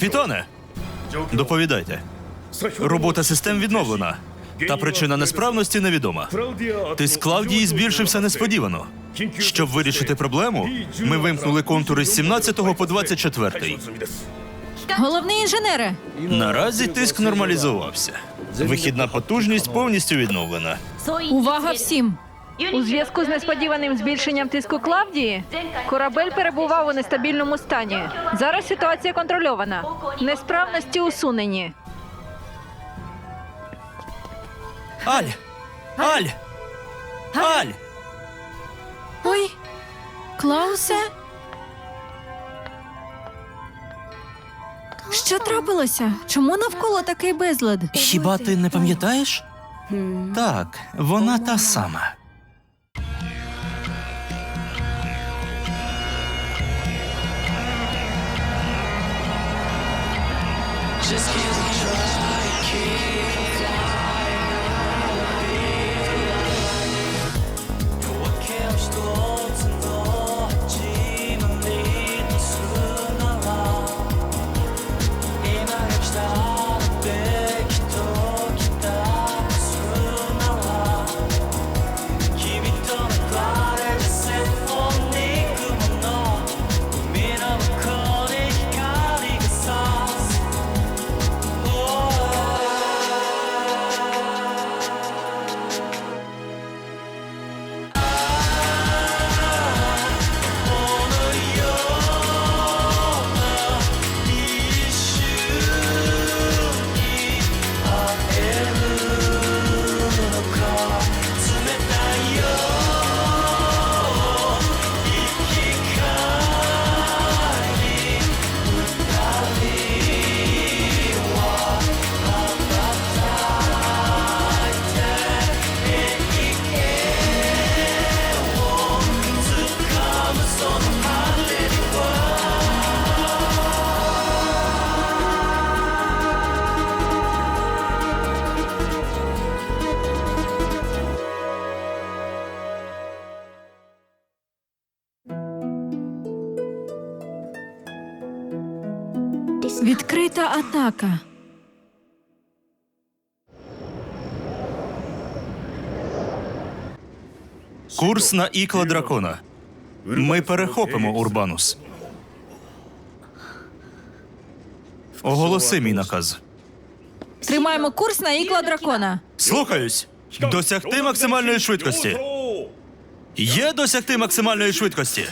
Капітане, доповідайте. Робота систем відновлена. Та причина несправності невідома. Тиск Клавдії збільшився несподівано. Щоб вирішити проблему, ми вимкнули контури з 17 по 24. Головний інженере, Наразі тиск нормалізувався. Вихідна потужність повністю відновлена. увага всім! У зв'язку з несподіваним збільшенням тиску Клавдії корабель перебував у нестабільному стані. Зараз ситуація контрольована. Несправності усунені. Аль! Аль! Аль! Ой, Клаусе? Що трапилося? Чому навколо такий безлад? Хіба ти не пам'ятаєш? Так, вона та сама. Атака. Курс на ікла дракона. Ми перехопимо Урбанус. Оголоси мій наказ. Тримаємо курс на ікла дракона. Слухаюсь. Досягти максимальної швидкості. Є досягти максимальної швидкості.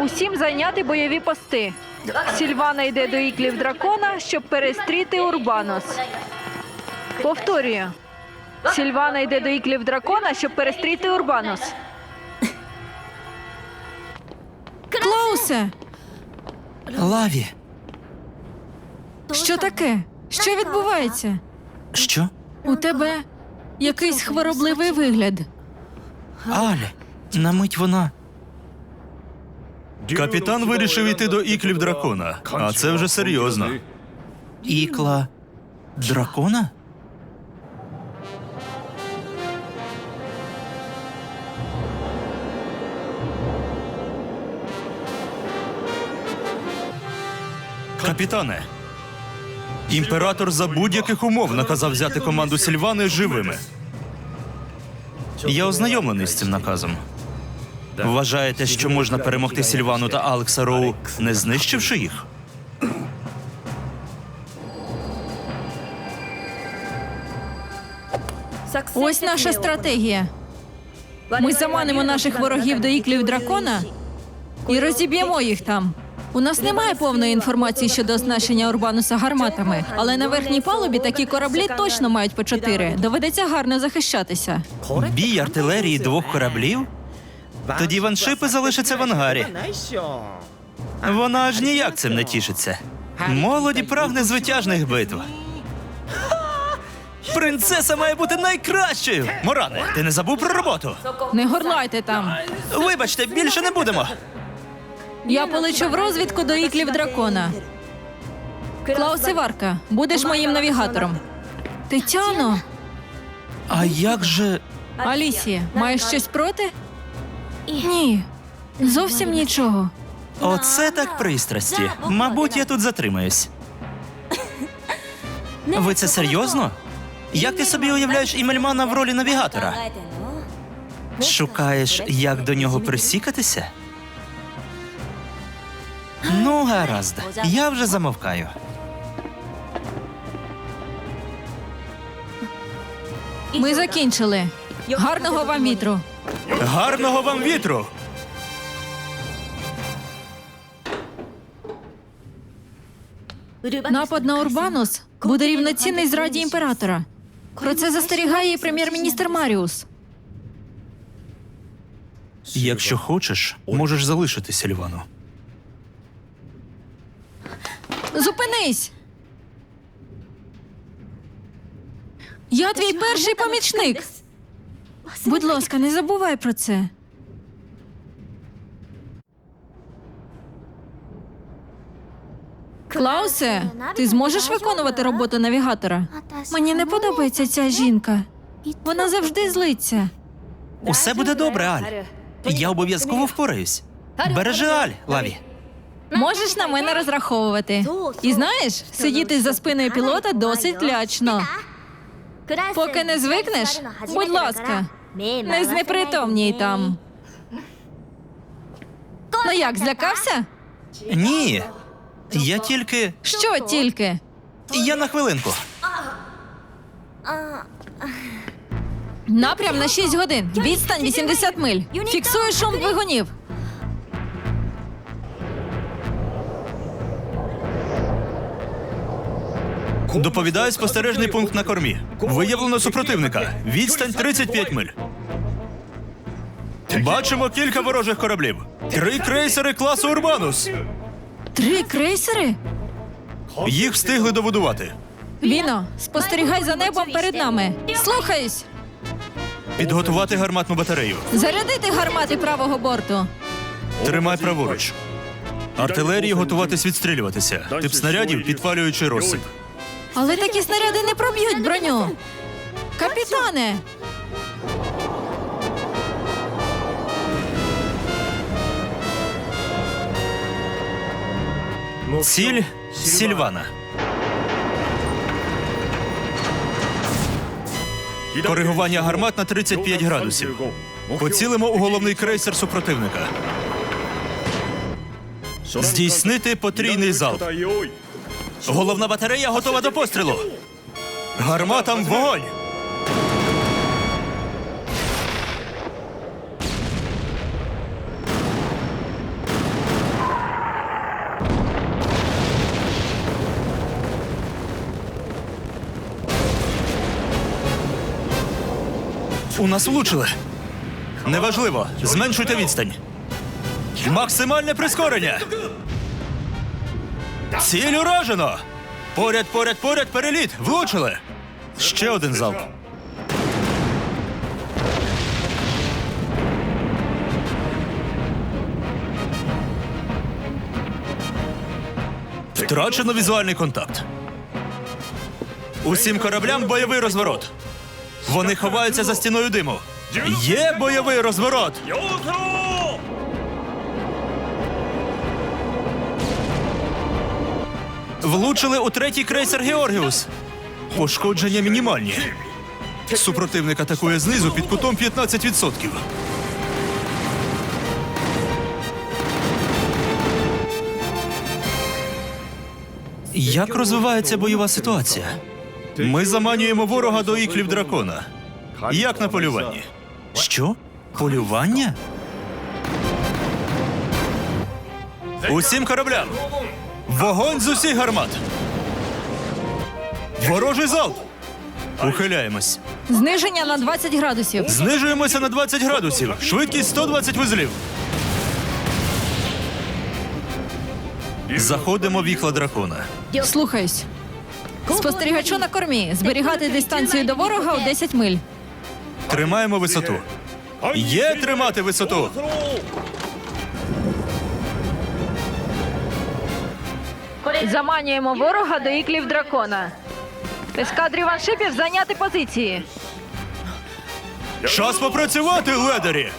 Усім зайняти бойові пости. Сільвана йде до іклів дракона, щоб перестріти Урбанос. Повторюю. Сільвана йде до іклів дракона, щоб перестріти Урбанос. Клаусе! Лаві. Що таке? Що відбувається? Що? У тебе якийсь хворобливий вигляд. Аль, на мить вона. Капітан вирішив іти до іклів дракона, а це вже серйозно. Ікла дракона? Капітане, імператор за будь-яких умов наказав взяти команду Сільвани живими. Я ознайомлений з цим наказом. Вважаєте, що можна перемогти Сільвану та Алекса Роу, не знищивши їх? Ось наша стратегія. Ми заманимо наших ворогів до іклів дракона і розіб'ємо їх там. У нас немає повної інформації щодо оснащення Урбануса гарматами, але на верхній палубі такі кораблі точно мають по чотири. Доведеться гарно захищатися. Бій артилерії двох кораблів? Тоді ваншипи залишаться в ангарі. Вона аж ніяк цим не тішиться. Молоді прагне звитяжних битв. Принцеса має бути найкращою. Моране, ти не забув про роботу. Не горлайте там. Вибачте, більше не будемо. Я полечу в розвідку до іклів дракона. Клаусе Варка, будеш моїм навігатором. Тетяно, А як же. Алісія, маєш щось проти? Ні, зовсім нічого. Оце так пристрасті. Мабуть, я тут затримаюсь. Ви це серйозно? Як ти собі уявляєш Імельмана в ролі навігатора? Шукаєш, як до нього присікатися? Ну, гаразд, я вже замовкаю. Ми закінчили. Гарного вам вітру. Гарного вам вітру! Напад на Урбанус буде рівноцінний зраді імператора. Про це застерігає і прем'єр-міністр Маріус. Якщо хочеш, можеш залишитися, Львану. Зупинись! Я твій перший помічник. Будь ласка, не забувай про це. Клаусе, ти зможеш виконувати роботу навігатора? Мені не подобається ця жінка. Вона завжди злиться. Усе буде добре, Аль. Я обов'язково впораюсь. Бережи Аль, Лаві. Можеш на мене розраховувати. І знаєш, сидіти за спиною пілота досить лячно. Поки не звикнеш, будь ласка, не знепритомній там. Ну як, злякався? Ні. Я тільки. Що тільки? Я на хвилинку. Напрям на 6 годин. Відстань 80 миль. Фіксую шум двигунів. Доповідаю спостережний пункт на кормі. Виявлено супротивника. Відстань 35 миль. Бачимо кілька ворожих кораблів. Три крейсери класу Урбанус. Три крейсери? Їх встигли добудувати. Ліно, спостерігай за небом перед нами. Слухаюсь. Підготувати гарматну батарею. Зарядити гармати правого борту. Тримай праворуч. Артилерії готуватись відстрілюватися. Тип снарядів підпалюючи розсип. Але такі снаряди не проб'ють броню. Капітане! Ціль Сільвана. Коригування гармат на 35 градусів. Поцілимо у головний крейсер супротивника. Здійснити потрійний залп. Головна батарея готова до пострілу. Гарматам вогонь! У нас влучили. Неважливо. Зменшуйте відстань. Максимальне прискорення. Ціль уражено. Поряд, поряд, поряд, переліт. Влучили. Ще один залп. Втрачено візуальний контакт. Усім кораблям бойовий розворот. Вони ховаються за стіною диму. Є бойовий розворот. Влучили у третій крейсер Георгіус. Пошкодження мінімальні. Супротивник атакує знизу під кутом 15%. Як розвивається бойова ситуація? Ми заманюємо ворога до іклів дракона. Як на полюванні? Що? Полювання? Усім кораблям! Вогонь з усіх гармат! Ворожий залп! Ухиляємось. Зниження на 20 градусів. Знижуємося на 20 градусів. Швидкість 120 вузлів. Заходимо в ікла дракона. Слухаюсь. Спостерігачу на кормі. Зберігати дистанцію до ворога у 10 миль. Тримаємо висоту. Є тримати висоту. Заманюємо ворога до іклів дракона. Ескадрі ваншипів зайняти позиції. Час попрацювати, ледарі!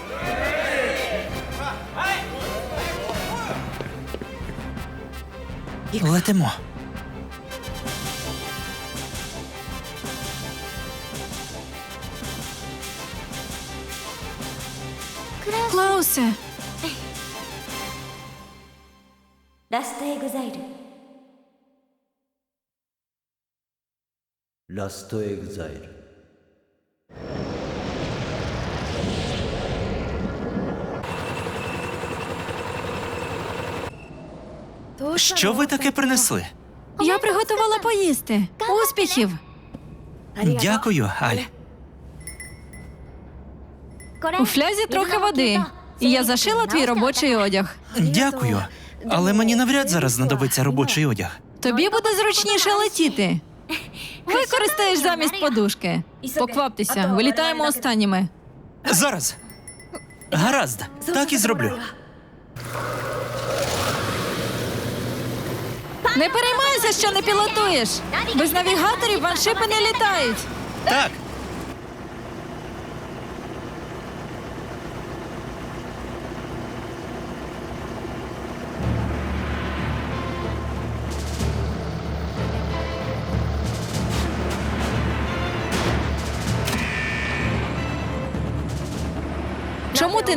Летимо. Клаусе, ラストエグザイル ラストエグザイル Що ви таке принесли? я приготувала поїсти. Успіхів! Дякую, Аль. У флязі трохи води. І я зашила твій робочий одяг. Дякую. Але мені навряд зараз знадобиться робочий одяг. Тобі буде зручніше летіти. Використаєш замість подушки. Покваптеся, вилітаємо останніми. Зараз. Гаразд, так і зроблю. Не переймайся, що не пілотуєш. Без навігаторів ваншипи не літають. Так.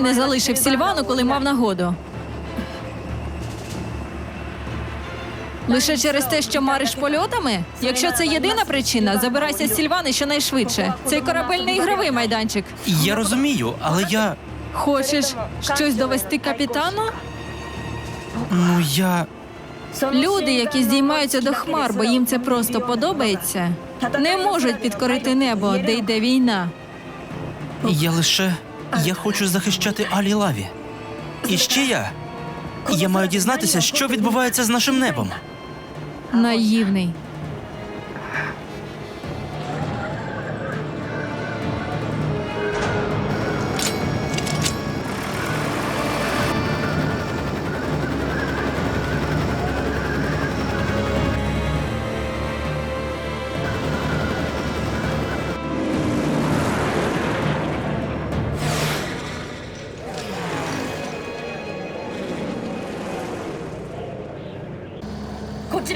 Не залишив Сільвану, коли мав нагоду? Лише через те, що мариш польотами? Якщо це єдина причина, забирайся з Сільвани щонайшвидше. Цей корабель не ігровий майданчик. Я розумію, але я. Хочеш щось довести капітану? Ну я. Люди, які здіймаються до хмар, бо їм це просто подобається, не можуть підкорити небо, де йде війна. Я лише. Я хочу захищати Алі Лаві. І ще я. Я маю дізнатися, що відбувається з нашим небом. Наївний.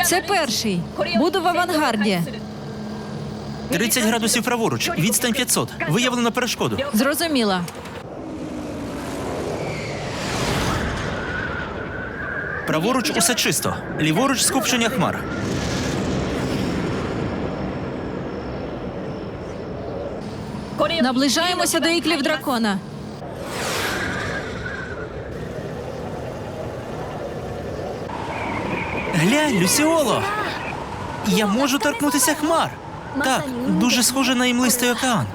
Це перший. Буду в авангарді. 30 градусів праворуч, відстань 500. Виявлено перешкоду. Зрозуміла. Праворуч усе чисто. Ліворуч скупчення хмар. Наближаємося до іклів дракона. Глянь, Люсіоло! Я можу торкнутися хмар. Так, дуже схоже на імлистий океан.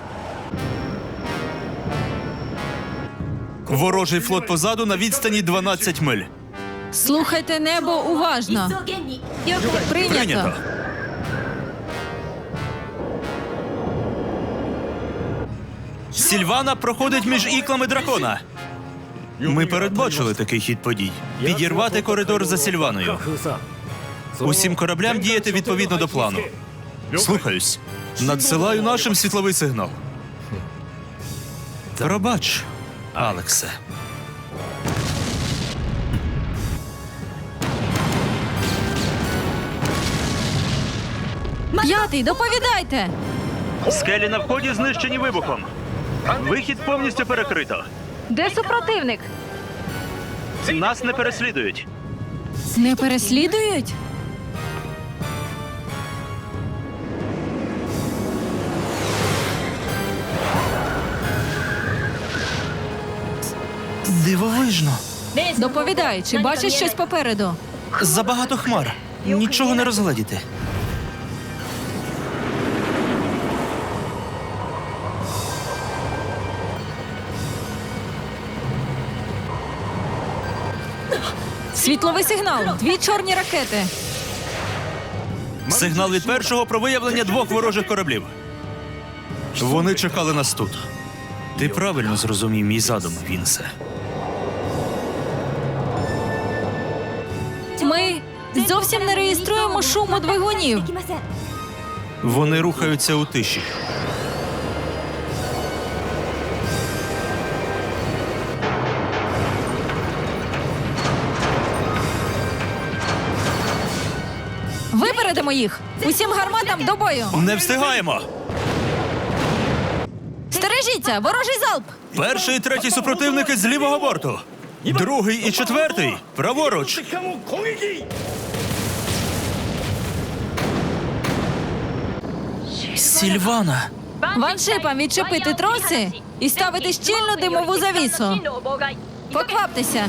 Ворожий флот позаду на відстані 12 миль. Слухайте небо уважно. Прийнято. Сільвана проходить між іклами дракона. Ми передбачили такий хід подій. Підірвати коридор за Сільваною. Усім кораблям діяти відповідно до плану. Слухаюсь. Надсилаю нашим світловий сигнал. Пробач, Алексе. П'ятий, доповідайте. Скелі на вході знищені вибухом. Вихід повністю перекрито. Де супротивник? Нас не переслідують. Не переслідують? Дивовижно. Доповідай, чи бачиш щось попереду? Забагато хмар. Нічого не розгледіти. Світловий сигнал, дві чорні ракети. Сигнал від першого про виявлення двох ворожих кораблів. Вони чекали нас тут. Ти правильно зрозумів мій задум, Вінсе. Зовсім не реєструємо шуму двигунів. Вони рухаються у тиші. Випередимо їх. Усім гарматам до бою. Не встигаємо. Стережіться, ворожий залп. Перший і третій супротивники з лівого борту. Другий і четвертий праворуч. Сільвана. Ваншипам відчепити троси і ставити щільну димову завісу. Покваптеся!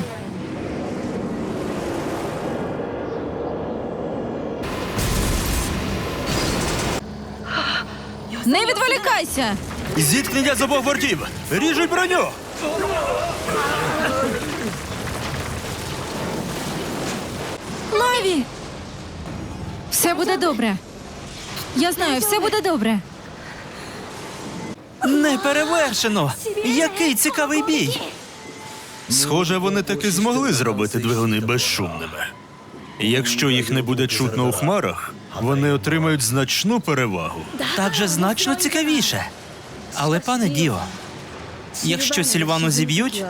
Не відволікайся! Зіткнення з обох бортів. Ріжуть броню. Лаві! Все буде добре. Я знаю, все буде добре. Не перевершено. Який цікавий бій. Схоже, вони таки змогли зробити двигуни безшумними. Якщо їх не буде чутно у хмарах, вони отримають значну перевагу. Так же значно цікавіше. Але, пане Діо, якщо Сільвану зіб'ють,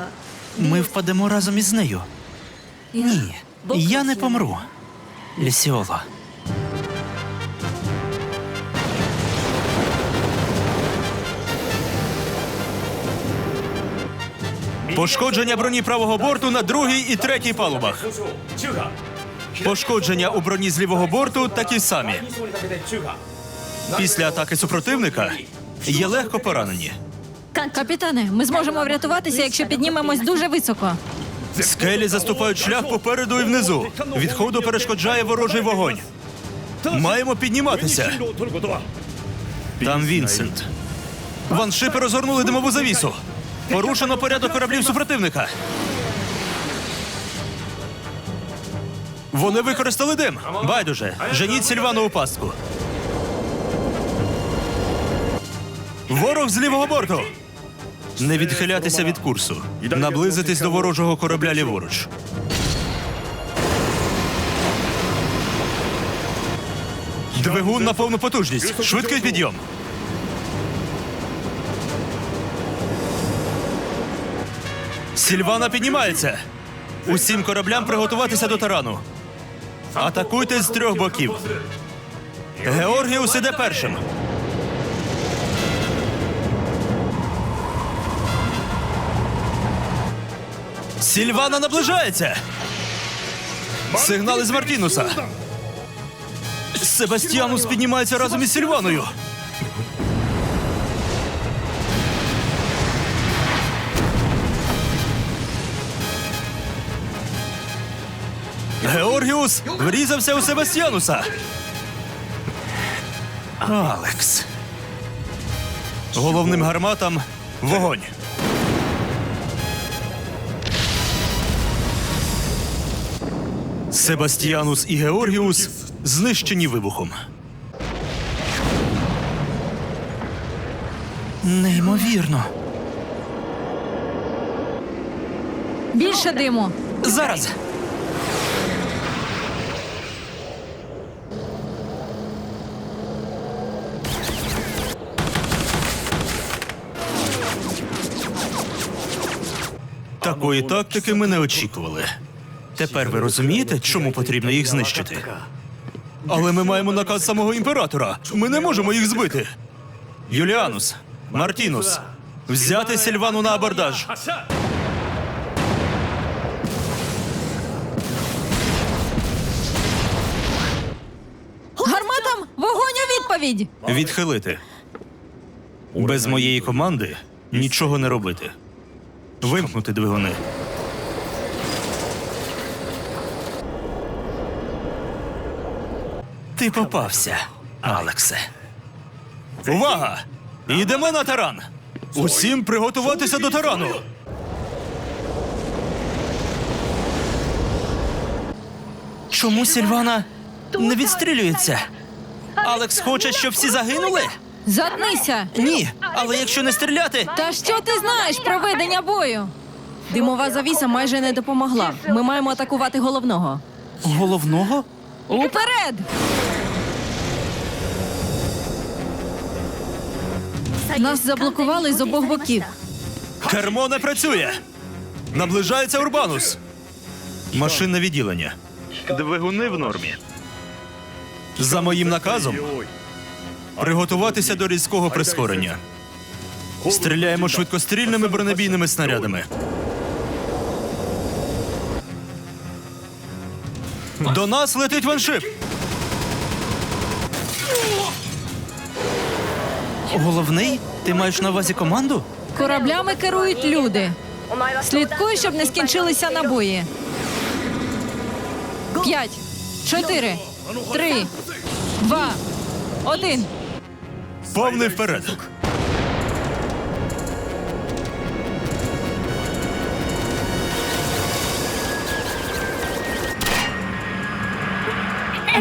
ми впадемо разом із нею. Ні, я не помру. Лісіоло. Пошкодження броні правого борту на другій і третій палубах. Пошкодження у броні з лівого борту такі самі. Після атаки супротивника є легко поранені. Капітане, ми зможемо врятуватися, якщо піднімемось дуже високо. Скелі заступають шлях попереду і внизу. Відходу перешкоджає ворожий вогонь. Маємо підніматися. Там Вінсент. Ваншипи розгорнули димову завісу. Порушено порядок кораблів супротивника. Вони використали дим. Байдуже. Женіть Сільвану у пастку. Ворог з лівого борту. Не відхилятися від курсу. Наблизитись до ворожого корабля ліворуч. Двигун на повну потужність. Швидкий підйом. Сільвана піднімається. Усім кораблям приготуватися до тарану. Атакуйте з трьох боків. Георгіус іде першим. Сільвана наближається. Сигнали з Мартінуса. Себастьянус піднімається разом із Сільваною. Георгіус врізався у Себастьянуса. Алекс. Головним гарматам вогонь. Себастьянус і Георгіус знищені вибухом. Неймовірно. Більше диму. Зараз. Такої тактики ми не очікували. Тепер ви розумієте, чому потрібно їх знищити? Але ми маємо наказ самого імператора. Ми не можемо їх збити. Юліанус, Мартінус, взяти Сільвану на абордаж. Гарматам вогонь у відповідь! Відхилити. Без моєї команди нічого не робити. Вимкнути двигуни. Ти попався, Алексе. Увага! Йдемо на таран! Усім приготуватися до тарану! Чому Сільвана не відстрілюється? Алекс хоче, щоб всі загинули? Затнися! Ні, але якщо не стріляти, Та що ти знаєш про ведення бою? Димова завіса майже не допомогла. Ми маємо атакувати головного. головного? Уперед! Нас заблокували з обох боків. Кермо не працює. Наближається Урбанус. Машинне відділення. Двигуни в нормі. За моїм наказом приготуватися до різкого прискорення. Стріляємо швидкострільними бронебійними снарядами. До нас летить ваншип. Головний? Ти маєш на увазі команду? Кораблями керують люди. Слідкуй, щоб не скінчилися набої. П'ять, чотири, три, два, один. Повний вперед.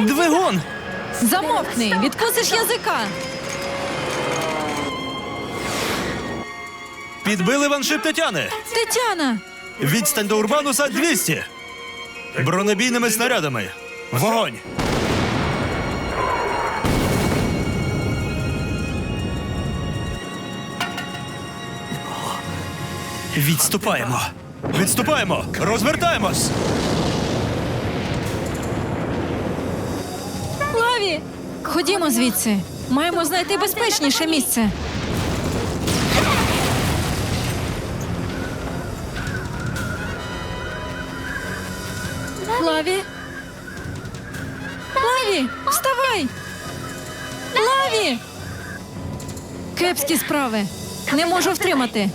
Двигун! Замовкни, відкусиш язика. Підбили ваншип Тетяни. Тетяна! Відстань до Урбануса 200. Бронебійними снарядами. Вогонь! Відступаємо. Відступаємо! Розвертаємось! Лаві! Ходімо звідси. Маємо знайти безпечніше місце. Лаві! Лаві! Вставай! Лаві! Кепські справи. Не можу втримати.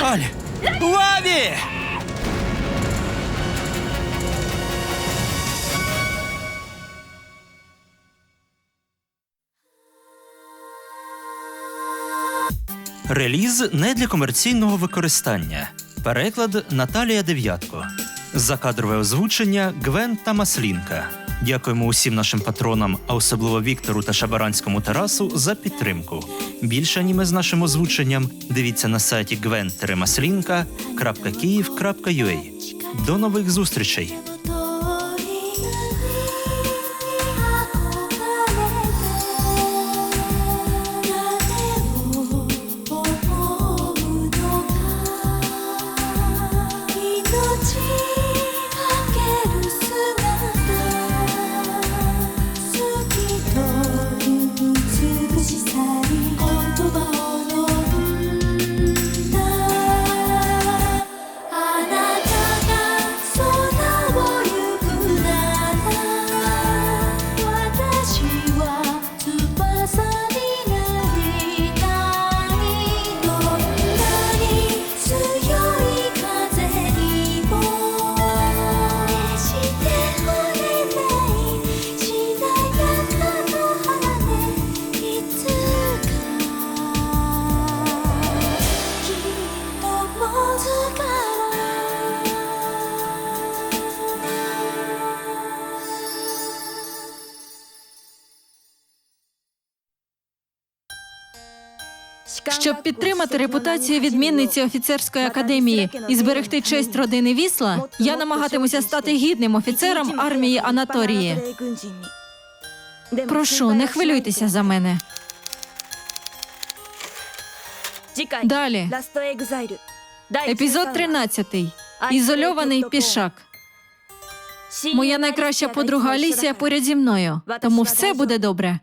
Аль! Лаві! Реліз не для комерційного використання. Переклад Наталія Дев'ятко. Закадрове озвучення Гвен та Маслінка. Дякуємо усім нашим патронам, а особливо Віктору та Шабаранському Тарасу за підтримку. Більше аніме з нашим озвученням дивіться на сайті gwen-maslinka.kyiv.ua. До нових зустрічей! Щоб підтримати репутацію відмінниці офіцерської академії і зберегти честь родини Вісла, я намагатимуся стати гідним офіцером армії Анаторії. Прошу, не хвилюйтеся за мене. Далі. Епізод 13. Ізольований пішак. Моя найкраща подруга Алісія поряд зі мною, тому все буде добре.